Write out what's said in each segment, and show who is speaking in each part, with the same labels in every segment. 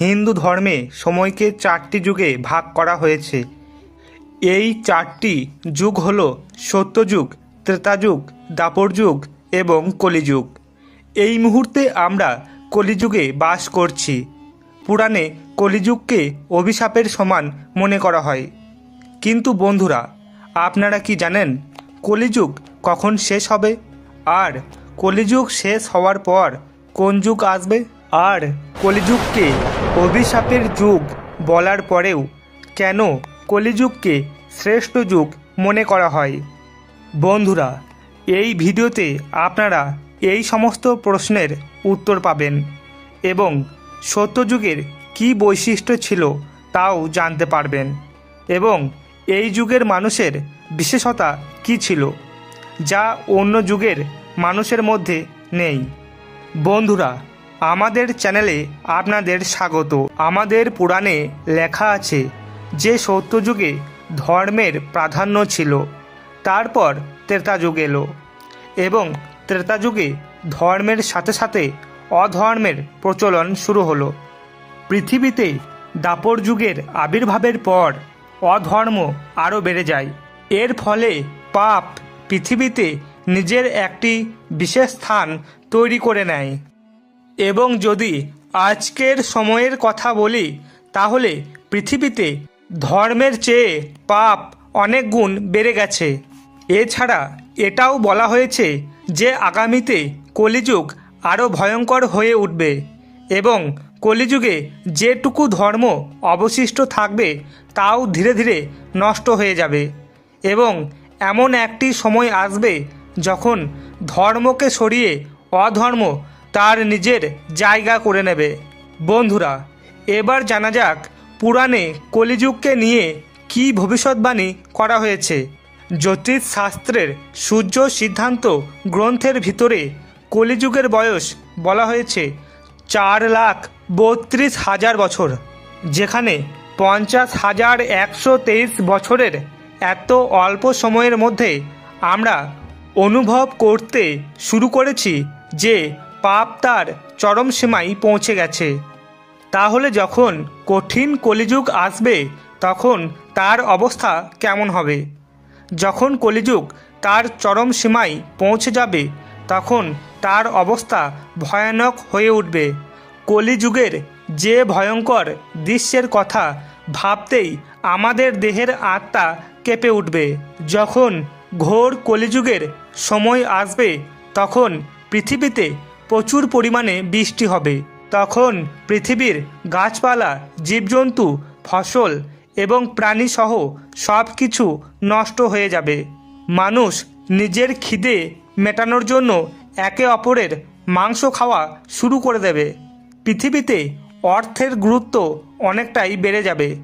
Speaker 1: হিন্দু ধর্মে সময়কে চারটি যুগে ভাগ করা হয়েছে। এই চারটি যুগ হল সত্যযুগ, ত্রেতাযুগ দাপর যুগ এবং কলিযুগ। এই মুহূর্তে আমরা কলিযুগে বাস করছি। পুরাণে কলিযুগকে অভিশাপের সমান মনে করা হয়। কিন্তু বন্ধুরা, আপনারা কি জানেন কলিযুগ কখন শেষ হবে? আর কলিযুগ শেষ হওয়ার পর কোন যুগ আসবে? আর কলিযুগকে অভিশাপের যুগ বলার পরেও কেন কলিযুগকে শ্রেষ্ঠ যুগ মনে করা হয়? বন্ধুরা, এই ভিডিওতে আপনারা এই সমস্ত প্রশ্নের উত্তর পাবেন এবং সত্যযুগের কী বৈশিষ্ট্য ছিল তাও জানতে পারবেন এবং এই যুগের মানুষের বিশেষতা কী ছিল, যা অন্য যুগের মানুষের মধ্যে নেই। বন্ধুরা আমাদের চ্যানেলে আপনাদের স্বাগত। আমাদের পুরাণে লেখা আছে যে সত্যযুগে ধর্মের প্রাধান্য ছিল, তারপর ত্রেতাযুগ এলো এবং ত্রেতাযুগে ধর্মের সাথে সাথে অধর্মের প্রচলন শুরু হলো। পৃথিবীতে দাপর যুগের আবির্ভাবের পর অধর্ম আরও বেড়ে যায়। এর ফলে পাপ পৃথিবীতে নিজের একটি বিশেষ স্থান তৈরি করে নেয়। এবং যদি আজকের সময়ের কথা বলি, তাহলে পৃথিবীতে ধর্মের চেয়ে পাপ অনেক গুণ বেড়ে গেছে। এছাড়া এটাও বলা হয়েছে যে আগামীতে কলিযুগ আরও ভয়ঙ্কর হয়ে উঠবে এবং কলিযুগে যেটুকু ধর্ম অবশিষ্ট থাকবে, তাও ধীরে ধীরে নষ্ট হয়ে যাবে। এবং এমন একটি সময় আসবে যখন ধর্মকে সরিয়ে অধর্ম তার নিজের জায়গা করে নেবে। বন্ধুরা, এবার জানা যাক পুরাণে কলিযুগকে নিয়ে কী ভবিষ্যৎবাণী করা হয়েছে। জ্যোতিষ শাস্ত্রের সূর্য সিদ্ধান্ত গ্রন্থের ভিতরে কলিযুগের বয়স বলা হয়েছে চার লাখ বত্রিশ হাজার বছর, যেখানে পঞ্চাশ হাজার একশো তেইশ বছরের এত অল্প সময়ের মধ্যে আমরা অনুভব করতে শুরু করেছি যে পাপ তার চরম সীমায় পৌঁছে গেছে। তাহলে যখন কঠিন কলিযুগ আসবে, তখন তার অবস্থা কেমন হবে? যখন কলিযুগ তার চরম সীমায় পৌঁছে যাবে, তখন তার অবস্থা ভয়ানক হয়ে উঠবে। কলিযুগের যে ভয়ঙ্কর দৃশ্যের কথা ভাবতেই আমাদের দেহের আত্মা কেঁপে উঠবে। যখন ঘোর কলিযুগের সময় আসবে, তখন পৃথিবীতে প্রচুর পরিমাণে বৃষ্টি হবে। তখন পৃথিবীর গাছপালা, জীবজন্তু, ফসল এবং প্রাণীসহ সব কিছু নষ্ট হয়ে যাবে। মানুষ নিজের খিদে মেটানোর জন্য একে অপরের মাংস খাওয়া শুরু করে দেবে। পৃথিবীতে অর্থের গুরুত্ব অনেকটাই বেড়ে যাবে।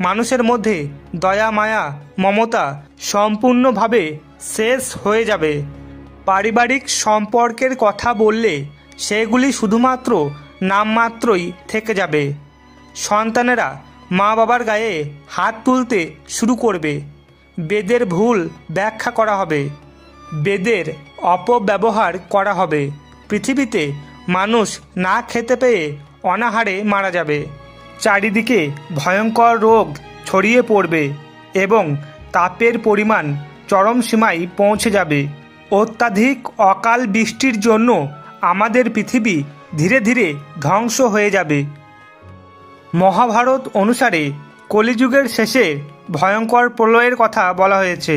Speaker 1: মানুষের মধ্যে দয়া, মায়া, মমতা সম্পূর্ণভাবে শেষ হয়ে যাবে। পারিবারিক সম্পর্কের কথা বললে সেগুলি শুধুমাত্র নামমাত্রই থেকে যাবে। সন্তানেরা মা বাবার গায়ে হাত তুলতে শুরু করবে। বেদের ভুল ব্যাখ্যা করা হবে। বেদের অপব্যবহার করা হবে। পৃথিবীতে মানুষ না খেতে পেয়ে অনাহারে মারা যাবে। চারিদিকে ভয়ঙ্কর রোগ ছড়িয়ে পড়বে এবং তাপের পরিমাণ চরম সীমায় পৌঁছে যাবে। অত্যাধিক অকাল বৃষ্টির জন্য আমাদের পৃথিবী ধীরে ধীরে ধ্বংস হয়ে যাবে। মহাভারত অনুসারে কলিযুগের শেষে ভয়ঙ্কর প্রলয়ের কথা বলা হয়েছে,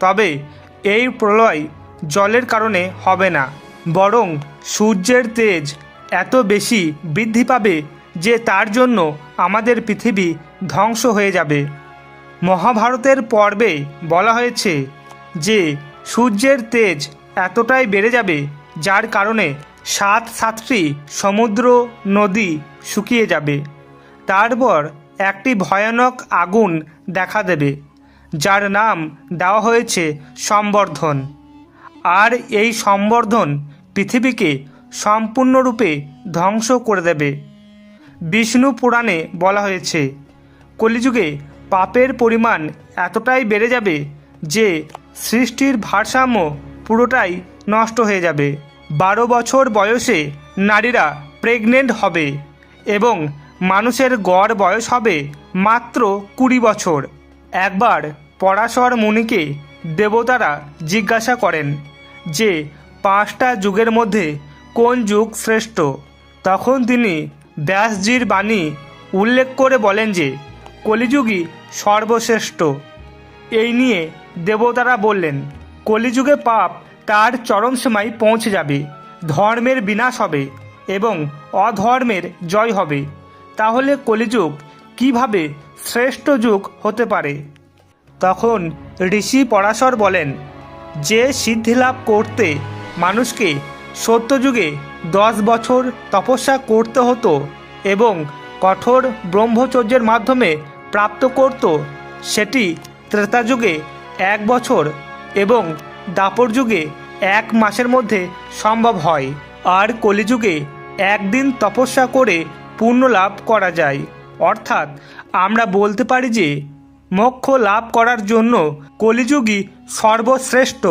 Speaker 1: তবে এই প্রলয় জলের কারণে হবে না, বরং সূর্যের তেজ এত বেশি বৃদ্ধি পাবে যে তার জন্য আমাদের পৃথিবী ধ্বংস হয়ে যাবে। মহাভারতের পর্বে বলা হয়েছে যে সূর্যের তেজ এতটাই বেড়ে যাবে যার কারণে সাত সাতটি সমুদ্র নদী শুকিয়ে যাবে। তারপর একটি ভয়ানক আগুন দেখা দেবে, যার নাম দেওয়া হয়েছে সম্বর্ধন। আর এই সম্বর্ধন পৃথিবীকে সম্পূর্ণরূপে ধ্বংস করে দেবে। বিষ্ণু পুরাণে বলা হয়েছে, কলিযুগে পাপের পরিমাণ এতটাই বেড়ে যাবে যে সৃষ্টির ভারসাম্য পুরোটাই নষ্ট হয়ে যাবে। বারো বছর বয়সে নারীরা প্রেগনেন্ট হবে এবং মানুষের গড় বয়স হবে মাত্র কুড়ি বছর। একবার পরাশর মুনিকে দেবতারা জিজ্ঞাসা করেন যে, পাঁচটা যুগের মধ্যে কোন যুগ শ্রেষ্ঠ? তখন তিনি ব্যাসজির বাণী উল্লেখ করে বলেন যে, কলিযুগই সর্বশ্রেষ্ঠ। এই নিয়ে দেবতারা বললেন, কলিযুগে পাপ তার চরম সীমায় পৌঁছে যাবে। ধর্মের বিনাশ হবে এবং অধর্মের জয় হবে। তাহলে কলিযুগ কীভাবে শ্রেষ্ঠ যুগ হতে পারে? তখন ঋষি পরাশর বলেন, যে সিদ্ধিলাভ করতে মানুষকে সত্যযুগে দশ বছর তপস্যা করতে হতো এবং কঠোর ব্রহ্মচর্যের মাধ্যমে প্রাপ্ত করত, সেটি ত্রেতাযুগে এক বছর এবং দাপর যুগে এক মাসের মধ্যে সম্ভব হয়। আর কলিযুগে একদিন তপস্যা করে পূর্ণ লাভ করা যায়। অর্থাৎ আমরা বলতে পারি যে, মোক্ষ লাভ করার জন্য কলিযুগই সর্বশ্রেষ্ঠ।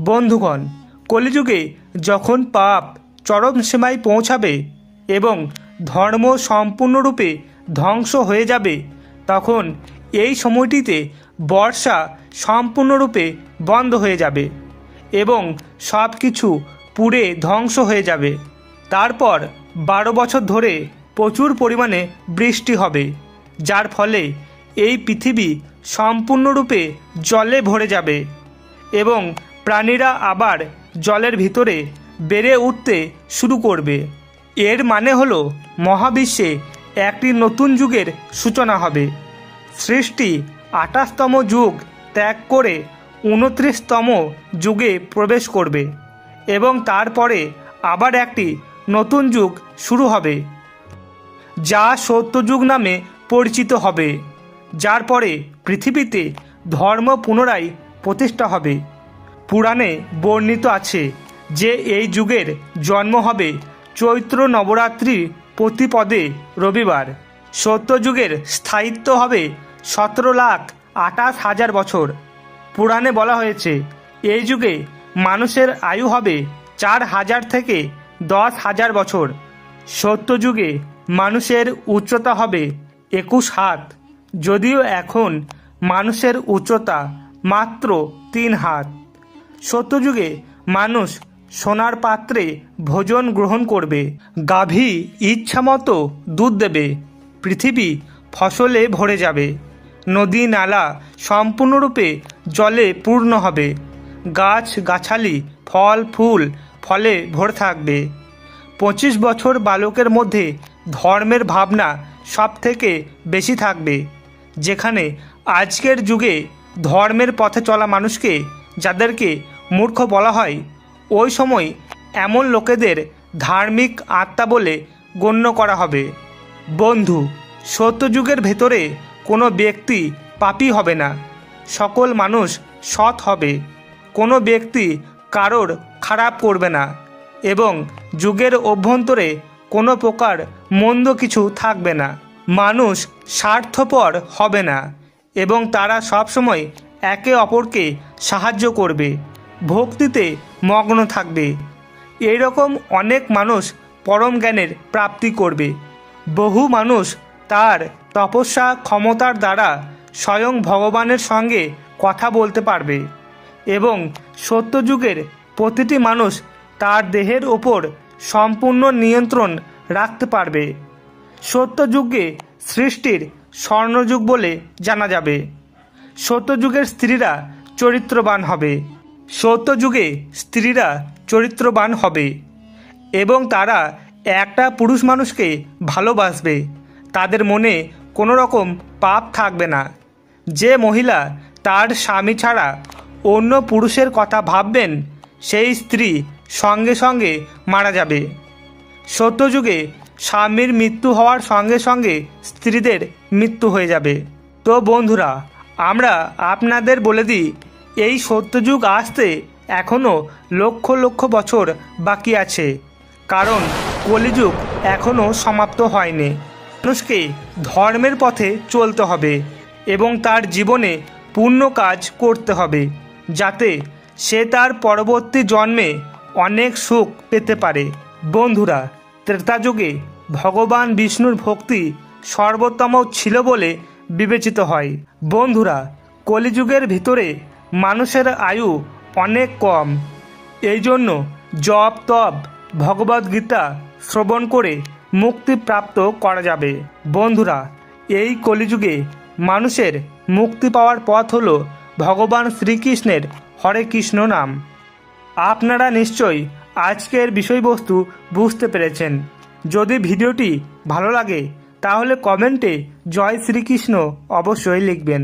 Speaker 1: বন্ধুগণ, কলিযুগে যখন পাপ চরম সীমায় পৌঁছাবে এবং ধর্ম সম্পূর্ণরূপে ধ্বংস হয়ে যাবে, তখন এই সময়টিতে বর্ষা সম্পূর্ণরূপে বন্ধ হয়ে যাবে এবং সব কিছু পুড়ে ধ্বংস হয়ে যাবে। তারপর বারো বছর ধরে প্রচুর পরিমাণে বৃষ্টি হবে, যার ফলে এই পৃথিবী সম্পূর্ণরূপে জলে ভরে যাবে এবং প্রাণীরা আবার জলের ভিতরে বেড়ে উঠতে শুরু করবে। এর মানে হলো মহাবিশ্বে একটি নতুন যুগের সূচনা হবে। সৃষ্টি আঠাশতম যুগ ত্যাগ করে উনত্রিশতম যুগে প্রবেশ করবে এবং তারপরে আবার একটি নতুন যুগ শুরু হবে, যা সত্যযুগ নামে পরিচিত হবে, যার পরে পৃথিবীতে ধর্ম পুনরায় প্রতিষ্ঠা হবে। পুরাণে বর্ণিত আছে যে এই যুগের জন্ম হবে চৈত্র নবরাত্রি প্রতিপদে রবিবার। সত্যযুগের স্থায়িত্ব হবে সতেরো লাখ আঠাশ হাজার বছর। পুরাণে বলা হয়েছে, এই যুগে মানুষের আয়ু হবে চার হাজার থেকে দশ হাজার বছর। সত্যযুগে মানুষের উচ্চতা হবে একুশ হাত। যদিও এখন মানুষের উচ্চতা মাত্র তিন হাত। সত্যযুগে মানুষ সোনার পাত্রে ভোজন গ্রহণ করবে, গাভী ইচ্ছামতো দুধ দেবে, পৃথিবী ফসলে ভরে যাবে। নদী নালা সম্পূর্ণরূপে জলে পূর্ণ হবে। গাছ, গাছালি, ফল, ফুল, ফলে ভরে থাকবে। পঁচিশ বছর বালকের মধ্যে ধর্মের ভাবনা সব থেকে বেশি থাকবে, যেখানে আজকের যুগে ধর্মের পথে চলা মানুষকে যাদেরকে মূর্খ বলা হয়, ওই সময় এমন লোকেদের ধার্মিক আত্মা বলে গণ্য করা হবে। বন্ধু, সত্যযুগের ভেতরে কোনো ব্যক্তি পাপি হবে না, সকল মানুষ সৎ হবে। কোনো ব্যক্তি কারোর খারাপ করবে না এবং যুগের অভ্যন্তরে কোনো প্রকার মন্দ কিছু থাকবে না। মানুষ স্বার্থপর হবে না এবং তারা সবসময় একে অপরকে সাহায্য করবে, ভক্তিতে মগ্ন থাকবে। এইরকম অনেক মানুষ পরম জ্ঞানের প্রাপ্তি করবে। বহু মানুষ তার তপস্যা ক্ষমতার দ্বারা স্বয়ং ভগবানের সঙ্গে কথা বলতে পারবে এবং সত্যযুগের প্রতিটি মানুষ তার দেহের ওপর সম্পূর্ণ নিয়ন্ত্রণ রাখতে পারবে। সত্যযুগে সৃষ্টির স্বর্ণযুগ বলে জানা যাবে। সত্যযুগের স্ত্রীরা চরিত্রবান হবে। সত্যযুগে স্ত্রীরা চরিত্রবান হবে এবং তারা একটা পুরুষ মানুষকে ভালোবাসবে। তাদের মনে কোনো রকম পাপ থাকবে না। যে মহিলা তার স্বামী ছাড়া অন্য পুরুষের কথা ভাববেন, সেই স্ত্রী সঙ্গে সঙ্গে মারা যাবে। সত্যযুগে স্বামীর মৃত্যু হওয়ার সঙ্গে সঙ্গে স্ত্রীদের মৃত্যু হয়ে যাবে। তো বন্ধুরা, আমরা আপনাদের বলে দিই, এই সত্যযুগ আসতে এখনও লক্ষ লক্ষ বছর বাকি আছে। কারণ কলিযুগ এখনও সমাপ্ত হয়নি। মানুষকে ধর্মের পথে চলতে হবে এবং তার জীবনে পূর্ণ কাজ করতে হবে, যাতে সে তার পরবর্তী জন্মে অনেক সুখ পেতে পারে। বন্ধুরা ত্রেতাযুগে ভগবান বিষ্ণুর ভক্তি সর্বোত্তম ছিল বলে বিবেচিত হয়। বন্ধুরা, কলিযুগের ভিতরে মানুষের আয়ু অনেক কম। এই জন্য জপ তপ ভগবদ্গীতা শ্রবণ করে মুক্তি প্রাপ্ত করা যাবে। বন্ধুরা, এই কলিযুগে মানুষের মুক্তি পাওয়ার পথ হল ভগবান শ্রীকৃষ্ণের হরে কৃষ্ণ নাম। আপনারা নিশ্চয়ই আজকের বিষয়বস্তু বুঝতে পেরেছেন। যদি ভিডিওটি ভালো লাগে, তাহলে কমেন্টে জয় শ্রীকৃষ্ণ অবশ্যই লিখবেন।